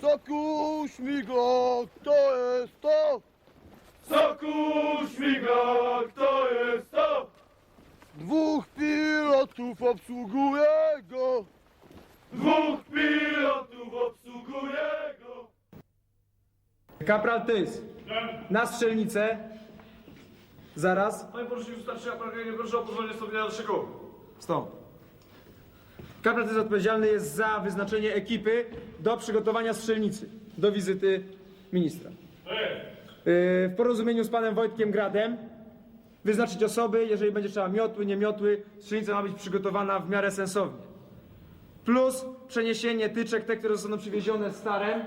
Soku śmigło, to jest to, Soku śmiga, kto jest to? dwóch pilotów obsługuje go. Dwóch pilotów obsługuje go. Kapral Tys. Na strzelnicę. Zaraz. Panie poruczniku, starszy aparat, proszę o pozwolenie sobie na dalszego. Stąd. Kapral odpowiedzialny jest za wyznaczenie ekipy do przygotowania strzelnicy do wizyty ministra. Yy, W porozumieniu z panem Wojtkiem Gradem wyznaczyć osoby, jeżeli będzie trzeba miotły, nie miotły, strzelnica ma być przygotowana w miarę sensownie. Plus przeniesienie tyczek, te, które zostaną przywiezione starem,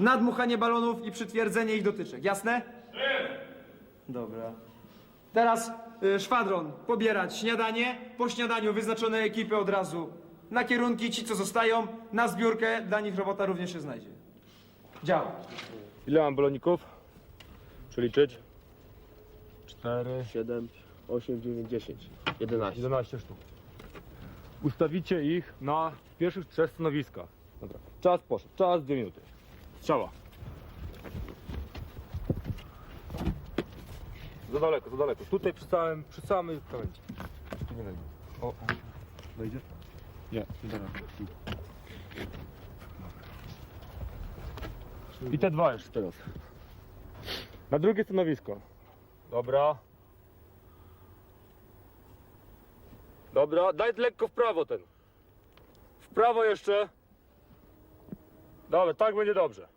nadmuchanie balonów i przytwierdzenie ich dotyczek. Jasne? Dobra. Teraz y, szwadron pobierać śniadanie. Po śniadaniu wyznaczone ekipy od razu na kierunki. Ci, co zostają, na zbiórkę. Dla nich robota również się znajdzie. Działa. Ile mam baloników? Przeliczyć? 4, 7, 8, 9, 10, 11. 11 sztuk. Ustawicie ich na pierwszych trzech stanowiskach. Dobra. Czas poszedł. Czas, dwie minuty. Strzała. Za daleko, za daleko. Tutaj przy całym, przy samej krawędzi. Tu nie wejdzie. O, o. Wejdzie? Nie, nie da rady. I te dwa jeszcze teraz. Na drugie stanowisko. Dobra. Dobra, daj lekko w prawo ten. W prawo jeszcze. Dobra, tak będzie dobrze.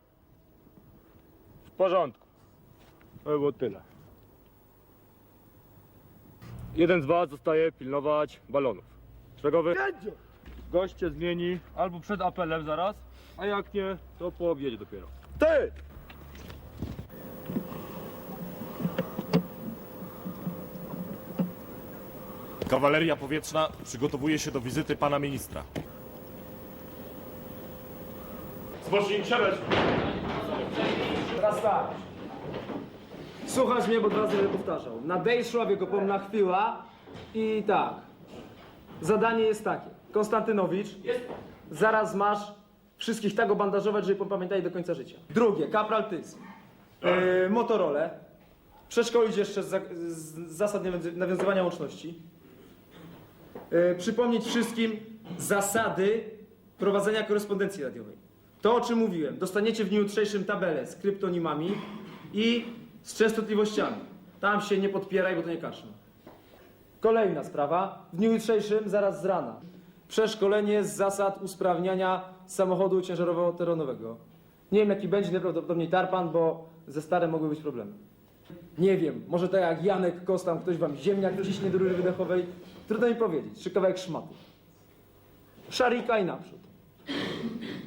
W porządku. To by było tyle. Jeden z was zostaje pilnować balonów. Szeregowy goście zmieni albo przed apelem zaraz, a jak nie, to po obiedzie dopiero. Ty! Kawaleria powietrzna przygotowuje się do wizyty pana ministra. Zbocznij siadać. Teraz tak. Słuchasz mnie, bo dwa razy będę powtarzał. Nadejszła wiekopomna chwila i tak. Zadanie jest takie. Konstantynowicz, zaraz masz wszystkich tak obandażować, żeby pamiętali do końca życia. Drugie, kapral Tys. Yy, Motorola. Przeszkolić jeszcze z, za- z zasad nawiązy- nawiązywania łączności. Yy, przypomnieć wszystkim zasady prowadzenia korespondencji radiowej. To, o czym mówiłem, dostaniecie w dniu jutrzejszym tabelę z kryptonimami i z częstotliwościami. Tam się nie podpieraj, bo to nie kaszma. Kolejna sprawa. W dniu jutrzejszym, zaraz z rana, przeszkolenie z zasad usprawniania samochodu ciężarowo-terenowego. Nie wiem, jaki będzie, najprawdopodobniej tarpan, bo ze starym mogły być problemy. Nie wiem, może tak jak Janek Kostam, ktoś wam ziemniak wciśnie do rury wydechowej. Trudno mi powiedzieć, czy kawałek szmaty. Szarika i naprzód.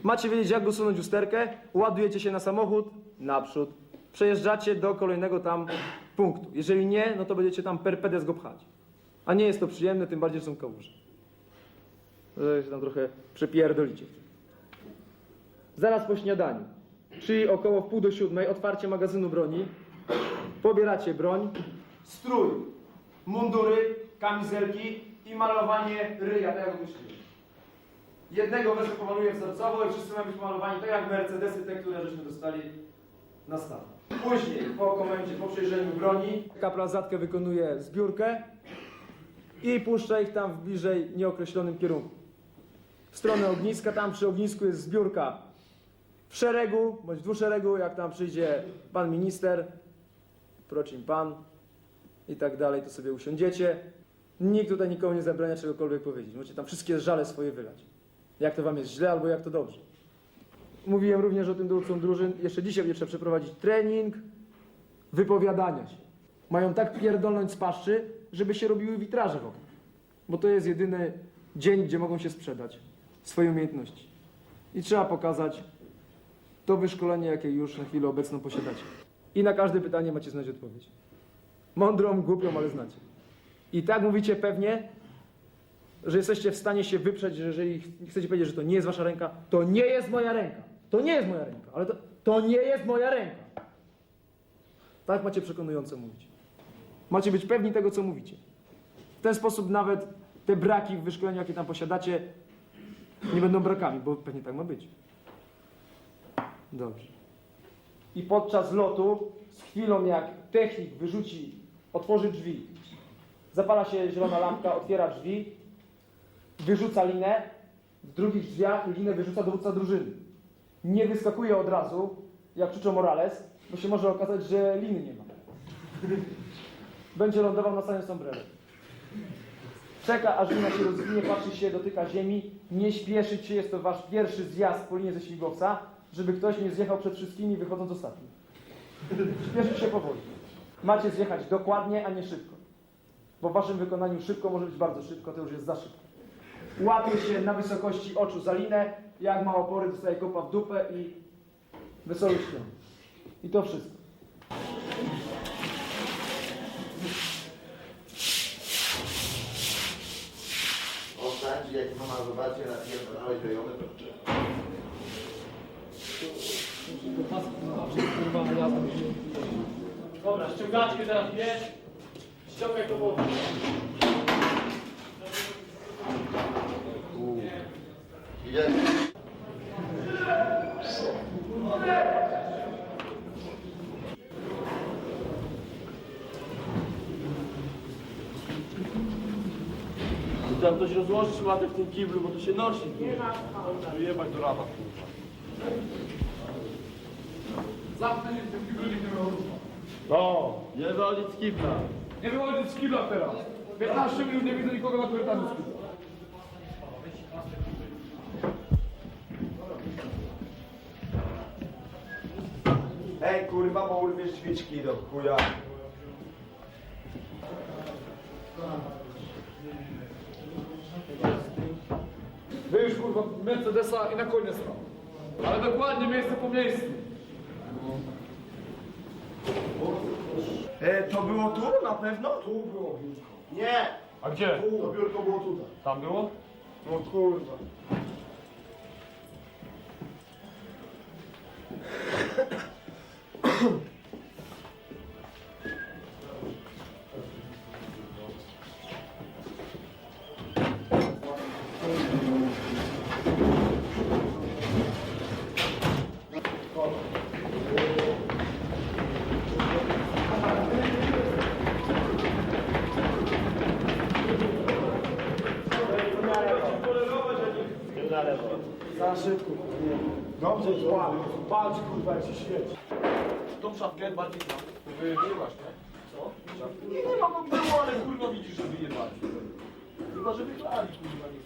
Macie wiedzieć, jak usunąć usterkę, ładujecie się na samochód, naprzód. Przejeżdżacie do kolejnego tam punktu. Jeżeli nie, no to będziecie tam per pedes go pchać. A nie jest to przyjemne, tym bardziej, że są kałuże. Że się tam trochę przepierdolicie. Zaraz po śniadaniu, czyli około w pół do siódmej, otwarcie magazynu broni. Pobieracie broń, strój, mundury, kamizelki i malowanie ryja, tak jak myślicie. Jednego wezmę pomaluję wzorcowo i wszyscy mają być pomalowani tak jak Mercedesy, te, które żeśmy dostali na stan. Później, po komendzie, po przejrzeniu broni, kapral Zatkę wykonuje zbiórkę i puszcza ich tam w bliżej nieokreślonym kierunku. W stronę ogniska. Tam przy ognisku jest zbiórka w szeregu bądź w dwuszeregu. Jak tam przyjdzie pan minister, procim pan i tak dalej, to sobie usiądziecie. Nikt tutaj nikomu nie zabrania czegokolwiek powiedzieć. Możecie tam wszystkie żale swoje wylać. Jak to wam jest źle, albo jak to dobrze. Mówiłem również o tym dowódcom drużyn. Jeszcze dzisiaj będzie trzeba przeprowadzić trening wypowiadania się. Mają tak pierdolnąć z paszczy, żeby się robiły witraże w oknach. Bo to jest jedyny dzień, gdzie mogą się sprzedać swoje umiejętności. I trzeba pokazać to wyszkolenie, jakie już na chwilę obecną posiadacie. I na każde pytanie macie znać odpowiedź. Mądrą, głupią, ale znacie. I tak mówicie pewnie, że jesteście w stanie się wyprzeć, że jeżeli ch- chcecie powiedzieć, że to nie jest wasza ręka, to nie jest moja ręka. To nie jest moja ręka, ale to, to nie jest moja ręka. Tak macie przekonująco mówić. Macie być pewni tego, co mówicie. W ten sposób nawet te braki w wyszkoleniu, jakie tam posiadacie, nie będą brakami, bo pewnie tak ma być. Dobrze. I podczas lotu, z chwilą jak technik wyrzuci, otworzy drzwi, zapala się zielona lampka, otwiera drzwi, wyrzuca linę, w drugich drzwiach linę wyrzuca dowódca drużyny. Nie wyskakuje od razu, jak krzyczą Morales, bo się może okazać, że liny nie ma. Będzie lądował na samym sombrero. Czeka, aż lina się rozwinie, patrzy się, dotyka ziemi. Nie śpieszyć się, jest to wasz pierwszy zjazd po linie ze śmigłowca, żeby ktoś nie zjechał przed wszystkimi, wychodząc ostatni. Śpieszyć się powoli. Macie zjechać dokładnie, a nie szybko. Bo w waszym wykonaniu szybko może być bardzo szybko, to już jest za szybko. Łapie się na wysokości oczu za linę, jak ma opory, dostaje kopa w dupę i wesoły śpią. I to wszystko. Ostatni, jak mama zobaczy na pierdolę zajony, to Dobra, ściągaczkę teraz bierz. Ściągaj to wodę. Jest. Tam ktoś rozłożyć matę w tym kiblu, bo to się nosi. Jebać do rana. No, Nie wolić z kibla. Nie wychodzić z kibla teraz. 15 minut nie widzę nikogo na korytarzu z kibla. Ej kurwa, bo urwiesz drzwiczki do chuja. Kurwa Mercedesa i na konie stał. Ale dokładnie miejsce po miejscu. E, to było tu na pewno? Tu było. Nie, a gdzie? to biurko było tutaj. Tam było? No kurwa. Za szybko. Dobrze, pal. Patrz kurwa jak się świeci. Tą szafkę bardziej tam. Wyjebać, nie? Co? Nie, nie ma, no było, ale kurwa widzisz, że wyjebać. Chyba, że wyklali, kurwa, nie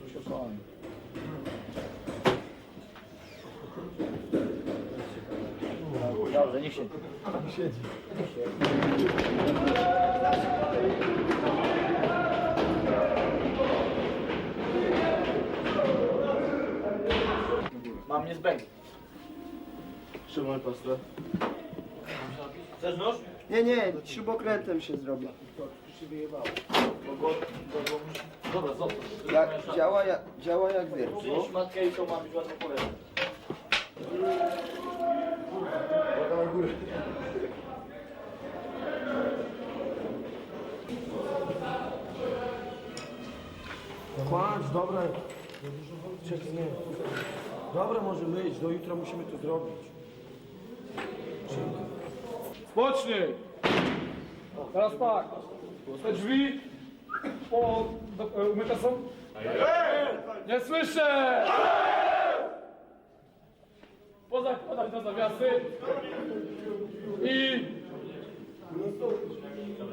coś osłani. Mam niezbędny. Trzymaj pastę. Chcesz nóż? Nie, nie, śrubokrętem się zrobi. Dobra, zobacz. Jak, działa, jak, działa jak wiesz. Przynieś matkę i to ma być ładnie polecone. Kładź, dobra. Czekaj, nie. Dobra, możemy iść, do jutra musimy to zrobić. Spocznij. Teraz tak. Te drzwi po, do, e, umyte są? Nie słyszę! Pozakładać na zawiasy.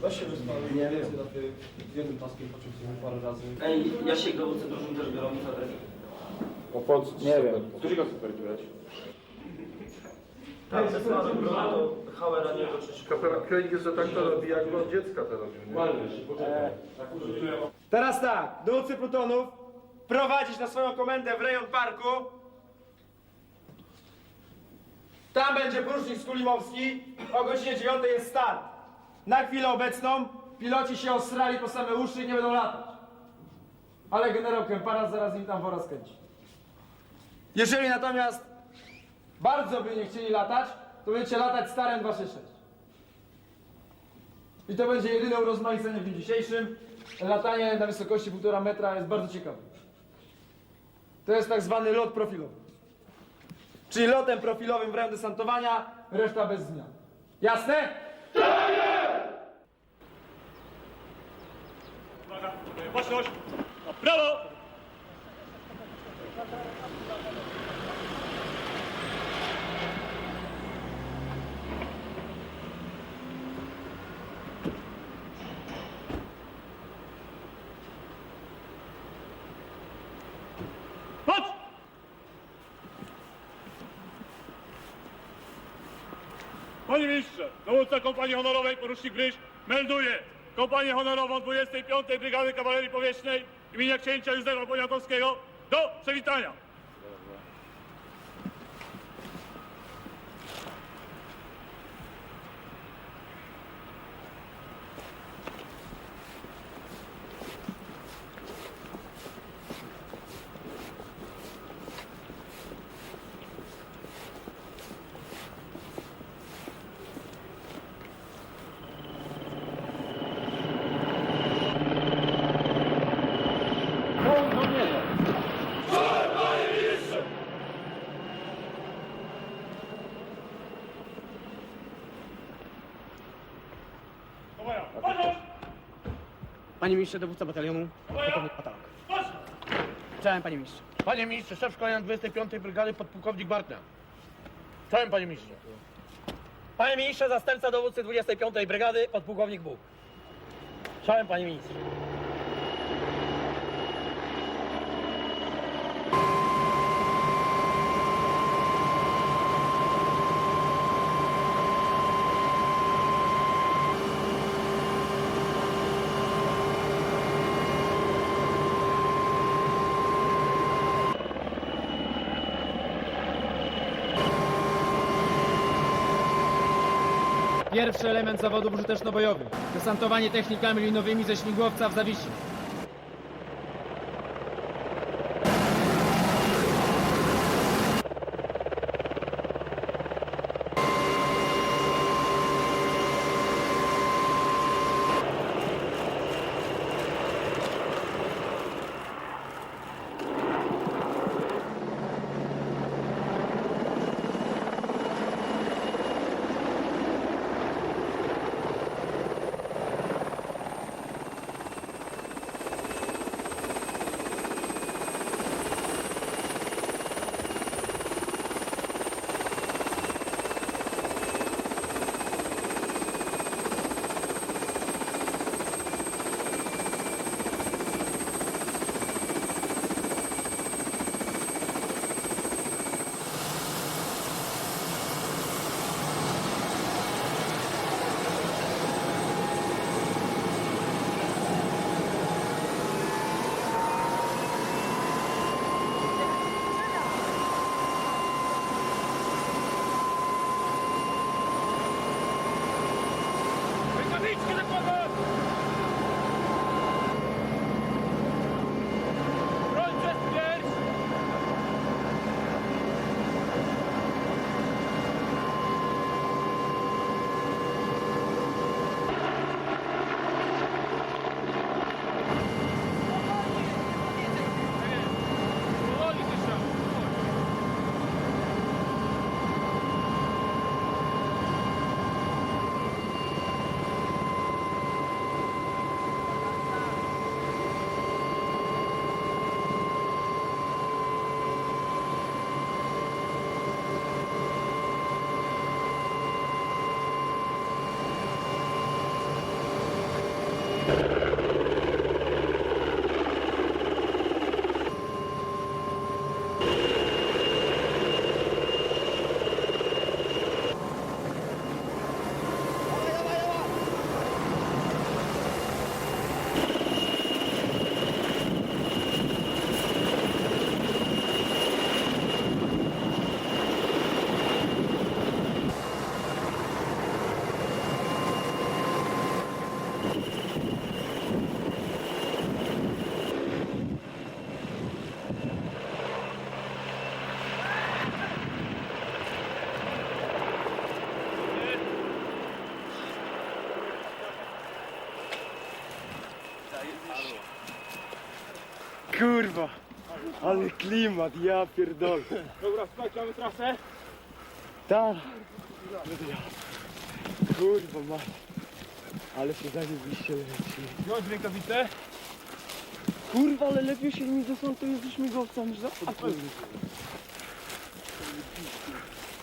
Weź się wystawić. Nie wiem. Jednym paskiem poczuł sobie parę razy. Ej, ja się go drużyn też biorą i zadać. O po co? Nie wiem. Którego superkiwać? Tak, ze strony to Hauera nie. Kapelan Krenik jeszcze tak to robi, jak od dziecka to robił. nie? Teraz tak, dowódcy plutonów prowadzić na swoją komendę w rejon parku. Tam będzie porucznik Skulimowski. O godzinie 9 jest start. Na chwilę obecną piloci się osrali po same uszy i nie będą latać. Ale generał Kępara zaraz im tam wora skręci. Jeżeli natomiast bardzo by nie chcieli latać, to będziecie latać starem 266. I to będzie jedyne urozmaicenie w dniu dzisiejszym. Latanie na wysokości 1,5 metra jest bardzo ciekawe. To jest tak zwany lot profilowy. Czyli lotem profilowym w rejon desantowania, reszta bez zmian. Jasne? Na prawo! Chodź! Panie ministrze, dowódca kompanii honorowej porucznik Bryś melduje kompanię honorową 25. Brygady Kawalerii Powietrznej imienia księcia Józefa Poniatowskiego do przewitania. Panie ministrze, dowódca batalionu, pułkownik Patalak. Cześć, panie ministrze. Panie ministrze, szef szkolenia 25. Brygady podpułkownik Bartnia. Czołem panie ministrze. Panie ministrze, zastępca dowódcy 25. Brygady, podpułkownik Bóg. Czołem, panie ministrze. Pierwszy element zawodów użyteczno-bojowych. Desantowanie technikami linowymi ze śmigłowca w Zawiszy. Kurwa, ale klimat, ja pierdolę. Dobra, mamy trasę. Tak. Kurwa, ma. Ale się zajebiście leci. Wziąć rękawice. Kurwa, ale lepiej się mi desantuje ze śmigłowca niż za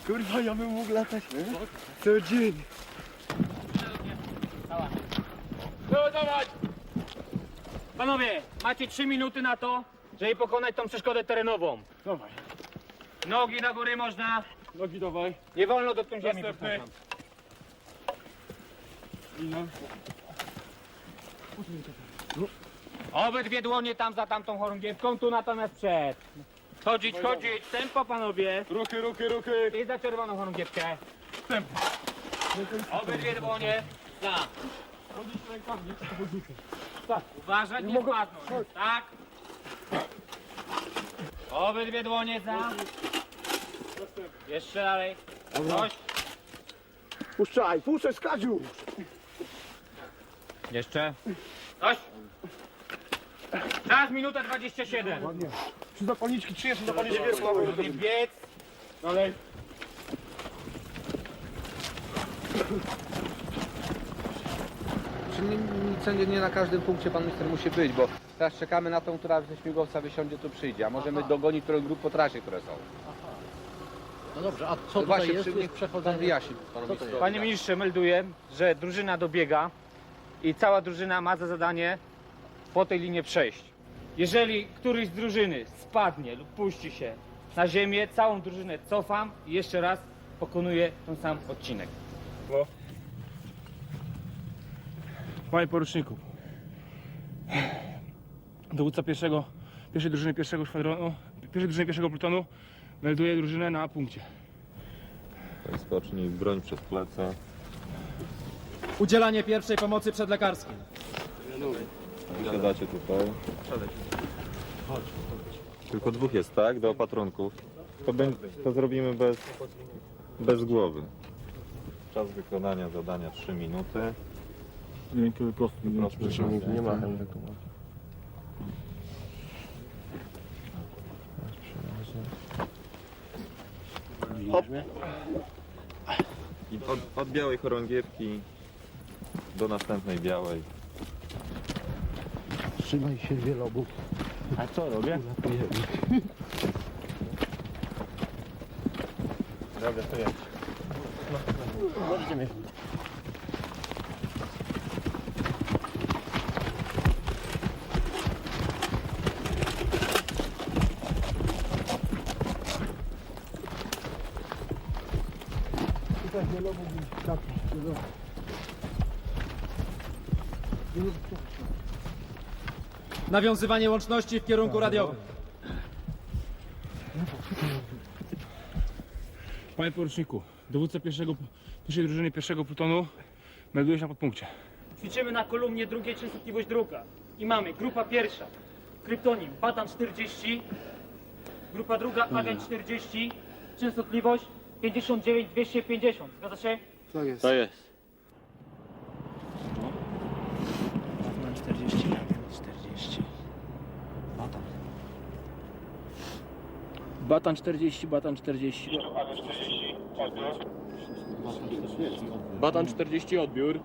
Kurwa, ja bym mógł latać co dzień. Wyładować! Panowie, macie 3 minuty na to, żeby pokonać tą przeszkodę terenową. Dawaj. Nogi na góry można. Nogi dawaj. Nie wolno dotknąć ziemi. Następny. Obydwie dłonie tam za tamtą chorągiewką, tu natomiast przed. Chodzić, chodzić, tempo panowie. Ruchy, ruchy, ruchy. I za czerwoną chorągiewkę. Tempo. Obydwie dłonie za. Chodzić rękami. Uważać, nie spadnąć. Tak. Obydwie dłonie za. Jeszcze dalej. Coś. Puszczaj, puszczaj, skadziu. Jeszcze. Coś. Czas minutę 27. Czy zapalniczki, czy jeszcze zapalniczki? Biec. Dalej. Czy nie, nie, nie na każdym punkcie pan minister musi być, bo teraz czekamy na tą, która ze śmigłowca wysiądzie, tu przyjdzie, a możemy dogonić którą grup po trasie, które są. No dobrze, a co To tutaj właśnie jest? przy To jest przechodzenie. wyjaśni panu ministrowi. Panie ministrze, melduję, że drużyna dobiega i cała drużyna ma za zadanie po tej linie przejść. Jeżeli któryś z drużyny spadnie lub puści się na ziemię, całą drużynę cofam i jeszcze raz pokonuję ten sam odcinek. Panie poruczniku. Dowódca pierwszego, pierwszej drużyny pierwszego szwadronu, pierwszej drużyny pierwszego plutonu melduje drużynę na punkcie. Spocznij broń przez plecy. Udzielanie pierwszej pomocy przedlekarskiej. Siadacie tutaj. Tylko dwóch jest, tak? Do opatrunków. To, będzie, to zrobimy bez, bez głowy. Czas wykonania zadania 3 minuty. Miękkiego kostki. Nie ma I od, od białej chorągiewki do następnej białej. Trzymaj się wielobóg. A co robię? Dobra, to jest. Nawiązywanie łączności w kierunku radiowym. Panie poruczniku, dowódca pierwszego, pierwszej drużyny pierwszego plutonu melduje się na podpunkcie. Ćwiczymy na kolumnie drugiej częstotliwość druga. I mamy grupa pierwsza, kryptonim Batan 40, grupa druga Agent 40, częstotliwość 59 250. Zgadza się? To jest. To jest. Batan 40, batan 40. Batan 40 odbiór.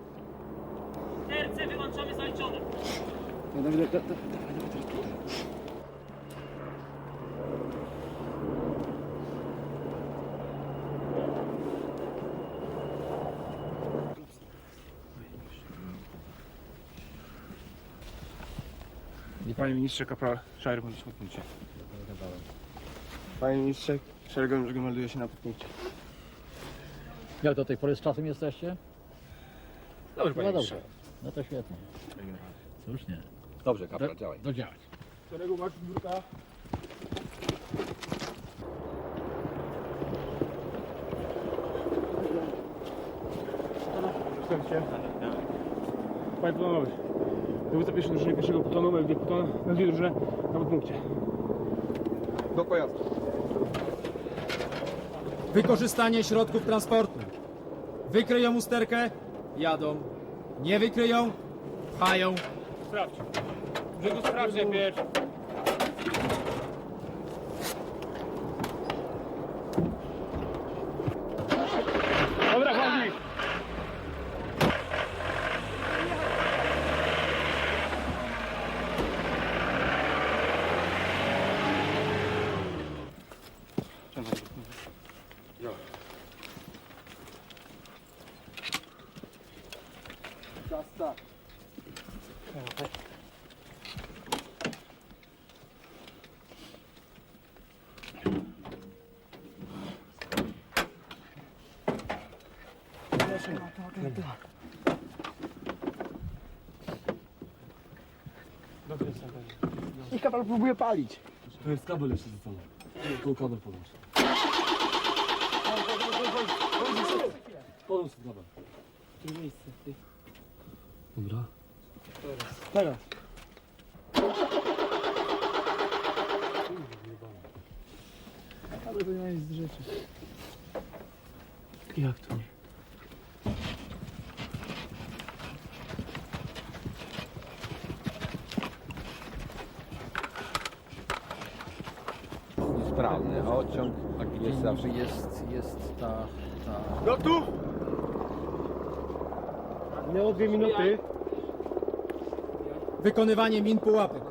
RC wyłączamy zaliczone. Panie ministrze, kapral bądź na podpunkcie. Panie ministrze, szeregiem, że melduje się na punkcie. Jak do tej pory z czasem jesteście? Dobrze, panie No ministrze. dobrze. No to świetnie. Słusznie. Dobrze, kapral, działaj. Do działać. Szeregu Górka. Następcie. Panie panowie, dowódca pierwszej drużyny pierwszego plutonu, melduje pluton, melduje drużynę na podpunkcie. Do pojazdu. Wykorzystanie środków transportu. Wykryją usterkę, jadą. Nie wykryją, pchają. Sprawdź. Grzegorz, sprawdź najpierw. Dobra, chodź. Niech kapal próbuje palić. To jest kabel jeszcze został. Tu kabel podłącz. Podłącz ten kabel. Dobra. Teraz. Ale to nie jest z rzeczy. Jak to nie? Sprawny odciąg, jest zawsze jest, jest ta, ta... Gotów? Miało dwie minuty. Wykonywanie min pułapek.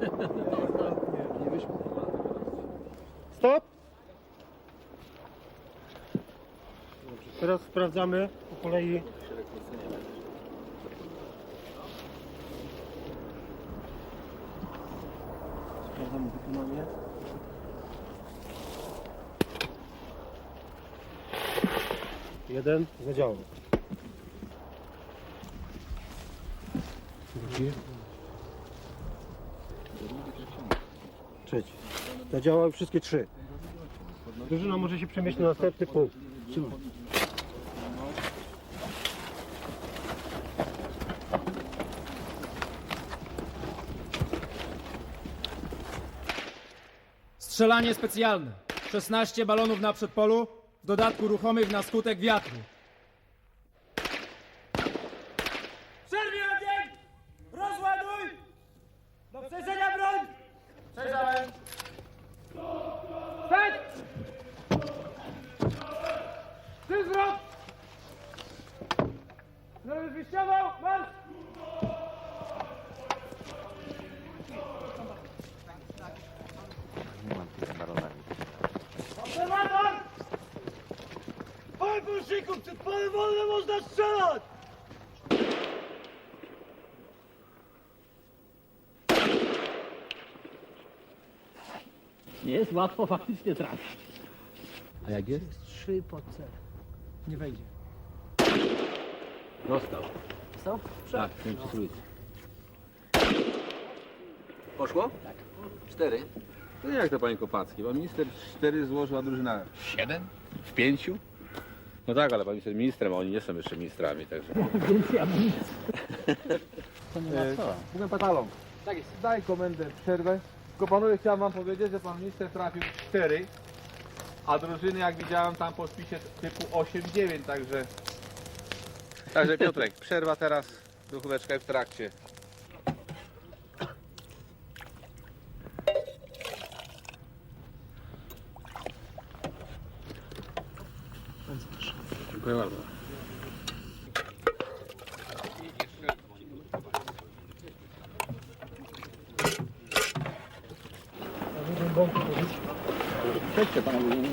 Stop! Teraz sprawdzamy po kolei. Jeden zadziałał. Drugi. Trzeci. Zadziałały wszystkie trzy. Drużyna może się przemieścić na następny punkt. Trzymaj. Strzelanie specjalne. 16 balonów na przedpolu, w dodatku ruchomych na skutek wiatru. Wolnym można strzelać! Nie jest łatwo faktycznie trafić. A jak jest? Trzy pod cel. Nie wejdzie. Dostał. Dostał? Tak, ten trójcy. Poszło? Tak. Cztery. No jak to panie Kopacki? Pan minister cztery złożył, a drużyna siedem? W pięciu? No tak, ale pan minister ministrem, a oni nie są jeszcze ministrami, także... Więc ja bym... To nie ma co. Mówię patalon. Tak jest. Daj komendę przerwę. Tylko panowie chciałem wam powiedzieć, że pan minister trafił cztery, a drużyny jak widziałem tam po spisie typu 8-9, także... Także Piotrek, przerwa teraz, duchóweczka jest w trakcie. Dziękuję bardzo. Przejdźcie panowie, nie.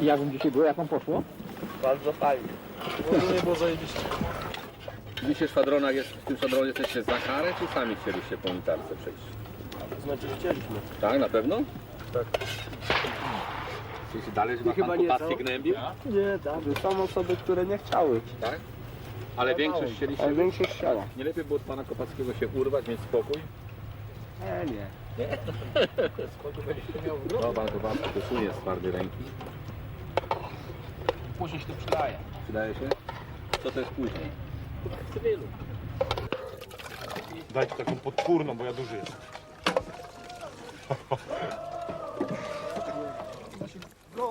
I jak wam dzisiaj było, jak wam poszło? Bardzo fajnie. Nie było zajebiście. Dzisiaj w szwadronach jest, w tym szwadronie jesteście za karę, czy sami chcieliście po unitarce przejść? Znaczy chcieliśmy. Tak, na pewno? Tak. Czyli dalej chyba, chyba pan nie, Kopacki co? gnębił? Nie, tak. Są osoby, które nie chciały. Tak? Ale większość chcieliście... Ale większość chciała. Nie lepiej było od pana Kopackiego się urwać, mieć spokój? Nie, nie. No, pan Kopacki to sunie z twardej ręki. Później się to przydaje. Przydaje się? Co to jest później? Dajcie taką podpórną, bo ja duży jestem.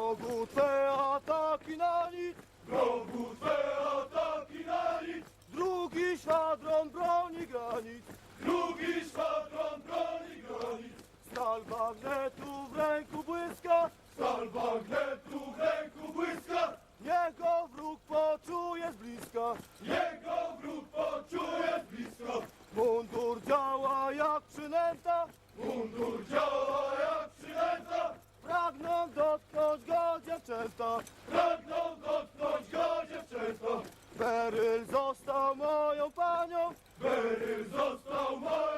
Wrogu twe ataki na nic, wrogu twe ataki na nic. Drugi szwadron broni granic, drugi szwadron broni granic. Stal bagnetu w ręku błyska, stal bagnetu w ręku błyska. Jego wróg poczuje z bliska, jego wróg poczuje z bliska. Mundur działa jak przynęta, mundur działa jak przynęta. Pragną dotknąć go dziewczęta Pragną dotknąć go dziewczęta Beryl został moją panią. Beryl został moją